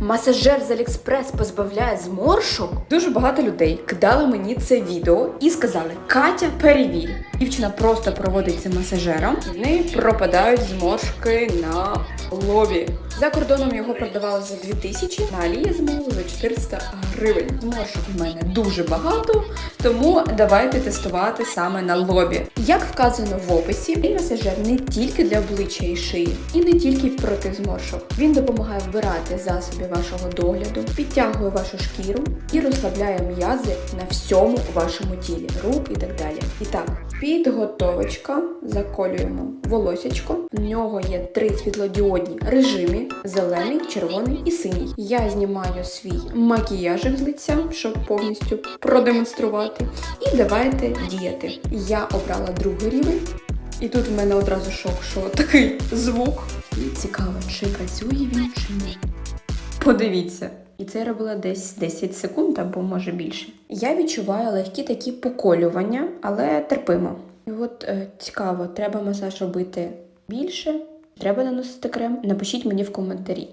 Масажер з Алікспрес позбавляє зморшок. Дуже багато людей кидали мені це відео і сказали: Катя, перевір. Дівчина просто проводиться масажером. В неї пропадають зморшки на лобі. За кордоном його продавали за 2000, на Алі я замовила за 400 гривень. Зморшок в мене дуже багато, тому давайте тестувати саме на лобі. Як вказано в описі, цей масажер не тільки для обличчя і шиї, і не тільки проти зморшок. Він допомагає вбирати засоби вашого догляду, підтягує вашу шкіру і розслабляє м'язи на всьому вашому тілі, рук і так далі. І так, підготовочка, заколюємо волосячко. В нього є три світлодіодні режими: зелений, червоний і синій. Я знімаю свій з лиця, щоб повністю продемонструвати. І давайте діяти. Я обрала другий рівень. І тут в мене одразу шок, що такий звук. І цікаво, чи працює він чи ні. Подивіться. І це я робила десь 10 секунд або може більше. Я відчуваю легкі такі поколювання, але терпимо. І от е, цікаво, треба масаж робити більше, треба наносити крем. Напишіть мені в коментарі.